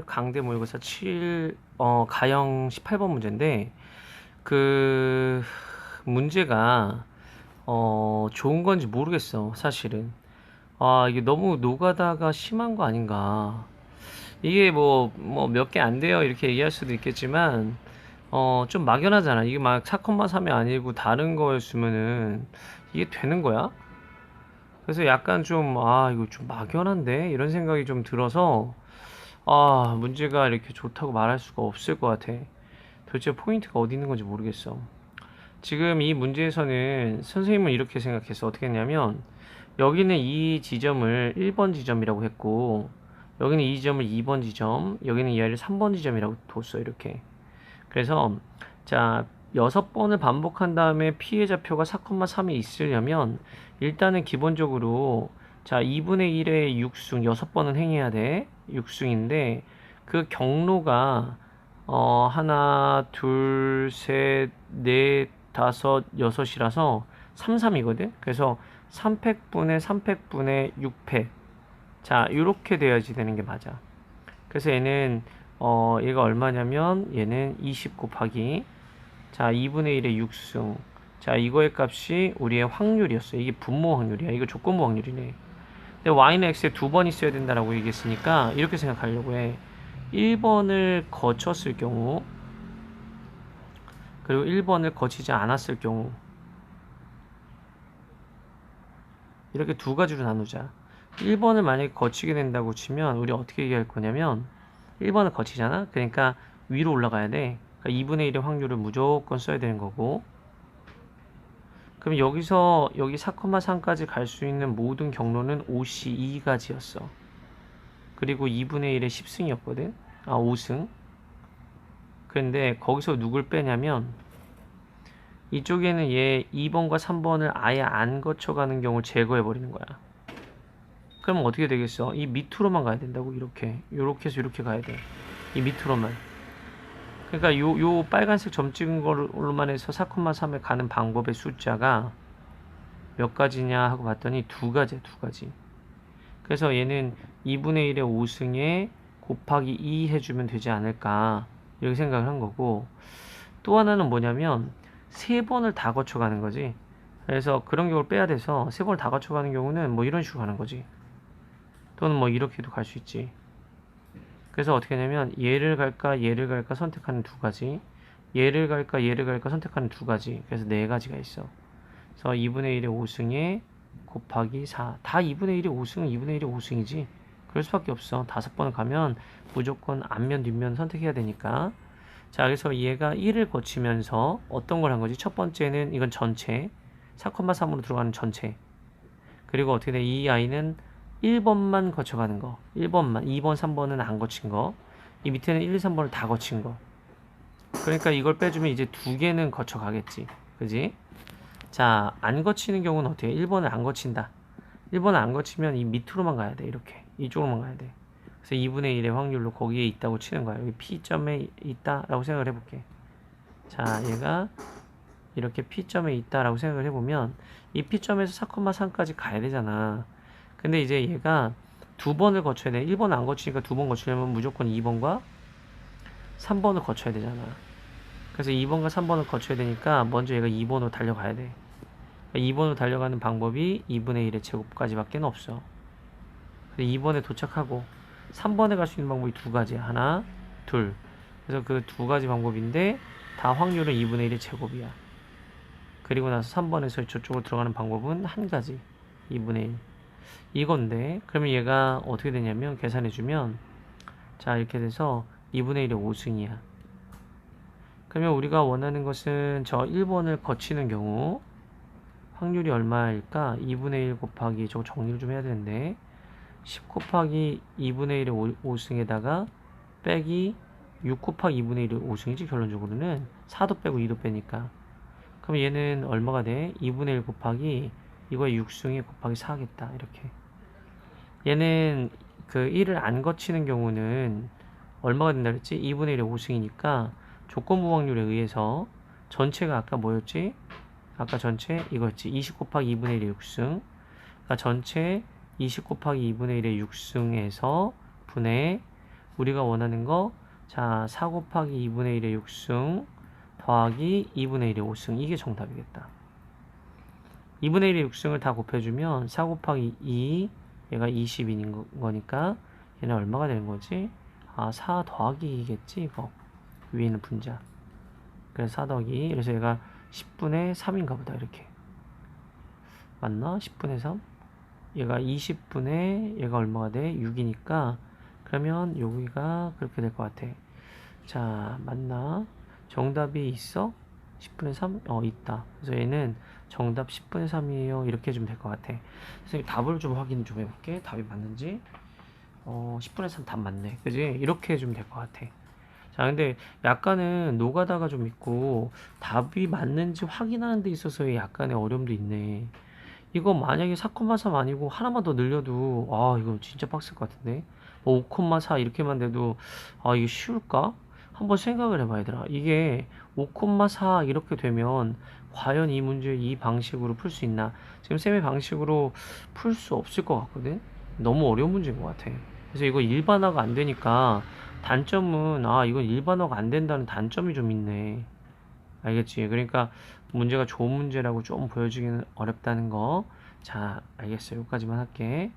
8 강대 모의고사 7 어, 가형 18번 문제인데 그 문제가 어, 좋은 건지 모르겠어 사실은 아 이게 너무 노가다가 심한 거 아닌가 이게 뭐 뭐 몇 개 안 돼요 이렇게 얘기할 수도 있겠지만 어 좀 막연하잖아 이게 막 4,3이 아니고 다른 거였으면은 이게 되는 거야? 그래서 약간 좀, 아, 이거 좀 막연한데? 이런 생각이 좀 들어서, 아, 문제가 이렇게 좋다고 말할 수가 없을 것 같아. 도대체 포인트가 어디 있는 건지 모르겠어. 지금 이 문제에서는 선생님은 이렇게 생각했어. 어떻게 했냐면, 여기는 이 지점을 1번 지점이라고 했고, 여기는 이 지점을 2번 지점, 여기는 이 아이를 3번 지점이라고 뒀어, 이렇게. 그래서, 자, 여섯 번을 반복한 다음에 피해자 표가 4,3이 있으려면 일단은 기본적으로 자 2분의 1의 6승 여섯 번은 행해야 돼 6승인데 그 경로가 어 하나 둘 셋 넷 다섯 여섯이라서 3, 3이거든 그래서 3팩분의 3팩분의 6팩 자 이렇게 돼야지 되는 게 맞아 그래서 얘는 어 얘가 얼마냐면 얘는 20 곱하기 자, 2분의 1의 6승. 자, 이거의 값이 우리의 확률이었어. 이게 분모 확률이야. 이거 조건부 확률이네. 근데 y는 x에 두 번 있어야 된다라고 얘기했으니까 이렇게 생각하려고 해. 1번을 거쳤을 경우 그리고 1번을 거치지 않았을 경우 이렇게 두 가지로 나누자. 1번을 만약에 거치게 된다고 치면 우리 어떻게 얘기할 거냐면 1번을 거치잖아. 그러니까 위로 올라가야 돼. 그러니까 2분의 1의 확률을 무조건 써야 되는 거고 그럼 여기서 여기 4,3까지 갈 수 있는 모든 경로는 5C 2가지였어. 그리고 2분의 1의 10승이었거든. 아 5승. 그런데 거기서 누굴 빼냐면 이쪽에는 얘 2번과 3번을 아예 안 거쳐가는 경우를 제거해 버리는 거야. 그럼 어떻게 되겠어? 이 밑으로만 가야 된다고? 이렇게. 이렇게 해서 이렇게 가야 돼 이 밑으로만 그러니까 요, 요 빨간색 점 찍은 걸로만 해서 4,3에 가는 방법의 숫자가 몇 가지냐 하고 봤더니 두 가지야, 두 가지. 그래서 얘는 2분의 1의 5승에 곱하기 2 해주면 되지 않을까. 이렇게 생각을 한 거고. 또 하나는 뭐냐면, 세 번을 다 거쳐가는 거지. 그래서 그런 경우를 빼야 돼서 세 번을 다 거쳐가는 경우는 뭐 이런 식으로 가는 거지. 또는 뭐 이렇게도 갈 수 있지. 그래서 어떻게 하냐면 얘를 갈까 얘를 갈까 선택하는 두 가지 얘를 갈까 얘를 갈까 선택하는 두 가지. 그래서 네 가지가 있어. 그래서 2분의 1의 5승에 곱하기 4 다 2분의 1의 5승은 2분의 1의 5승이지. 그럴 수밖에 없어. 다섯 번을 가면 무조건 앞면 뒷면 선택해야 되니까. 자 그래서 얘가 1을 거치면서 어떤 걸 한 거지? 첫 번째는 이건 전체. 4,3으로 들어가는 전체. 그리고 어떻게 돼? 이 아이는 1번만 거쳐가는 거. 1번만. 2번 3번은 안 거친 거 이 밑에는 1, 2, 3번을 다 거친 거. 그러니까 이걸 빼주면 이제 두 개는 거쳐가겠지. 그지? 자 안 거치는 경우는 어떻게 1번을 안 거친다. 1번을 안 거치면 이 밑으로만 가야 돼 이렇게. 이쪽으로만 가야 돼. 그래서 2분의 1의 확률로 거기에 있다고 치는 거야. 여기 P점에 있다라고 생각을 해볼게. 자 얘가 이렇게 P점에 있다라고 생각을 해보면 이 P점에서 4,3까지 가야 되잖아 근데 이제 얘가 두 번을 거쳐야 돼. 1번 안 거치니까 두 번 거치려면 무조건 2번과 3번을 거쳐야 되잖아. 그래서 2번과 3번을 거쳐야 되니까 먼저 얘가 2번으로 달려가야 돼. 2번으로 그러니까 달려가는 방법이 2분의 1의 제곱까지밖에 없어. 2번에 도착하고 3번에 갈 수 있는 방법이 두 가지야. 하나, 둘. 그래서 그 두 가지 방법인데 다 확률은 2분의 1의 제곱이야. 그리고 나서 3번에서 저쪽으로 들어가는 방법은 한 가지. 2분의 1. 이건데 그러면 얘가 어떻게 되냐면 계산해주면 자 이렇게 돼서 2분의 1의 5승이야. 그러면 우리가 원하는 것은 저 1번을 거치는 경우 확률이 얼마일까? 2분의 1 곱하기 저거 정리를 좀 해야 되는데 10 곱하기 2분의 1의 5, 승에다가 빼기 6 곱하기 2분의 1의 5승이지 결론적으로는. 4도 빼고 2도 빼니까. 그럼 얘는 얼마가 돼? 2분의 1 곱하기 이거에 6승이 곱하기 4겠다 이렇게 얘는 그 1을 안 거치는 경우는 얼마가 된다 그랬지? 2분의 1의 5승이니까 조건부 확률에 의해서 전체가 아까 뭐였지? 아까 전체 이거였지 20 곱하기 2분의 1의 6승 그러니까 전체 20 곱하기 2분의 1의 6승에서 분의 우리가 원하는 거, 자, 4 곱하기 2분의 1의 6승 더하기 2분의 1의 5승. 이게 정답이겠다. 2분의 1의 6승을 다 곱해주면 4 곱하기 2, 얘가 20인인 거니까 얘는 얼마가 되는 거지? 아, 4 더하기 2겠지, 이거. 위에 있는 분자. 그래서 4 더하기 2. 그래서 얘가 10분의 3인가 보다, 이렇게. 맞나? 10분의 3? 얘가 20분의 얘가 얼마가 돼? 6이니까 그러면 여기가 그렇게 될 것 같아. 자, 맞나? 정답이 있어? 10분의 3? 어, 있다. 그래서 얘는 정답 10분의 3이에요. 이렇게 해주면 될 것 같아. 선생님 답을 좀 확인 좀 해볼게. 답이 맞는지. 어, 10분의 3 답 맞네. 그지? 이렇게 해주면 될 것 같아. 자, 근데 약간은 노가다가 좀 있고 답이 맞는지 확인하는 데 있어서의 약간의 어려움도 있네. 이거 만약에 4,3 아니고 하나만 더 늘려도 아 이거 진짜 빡셀 것 같은데 뭐 5,4 이렇게만 돼도 아 이게 쉬울까? 한번 생각을 해봐 얘들아 이게 5,4 이렇게 되면 과연 이 문제 이 방식으로 풀 수 있나 지금 쌤의 방식으로 풀 수 없을 것 같거든 너무 어려운 문제인 것 같아 그래서 이거 일반화가 안 되니까 단점은 아 이건 일반화가 안 된다는 단점이 좀 있네 알겠지? 그러니까 문제가 좋은 문제라고 좀 보여주기는 어렵다는 거. 자, 알겠어요. 여기까지만 할게.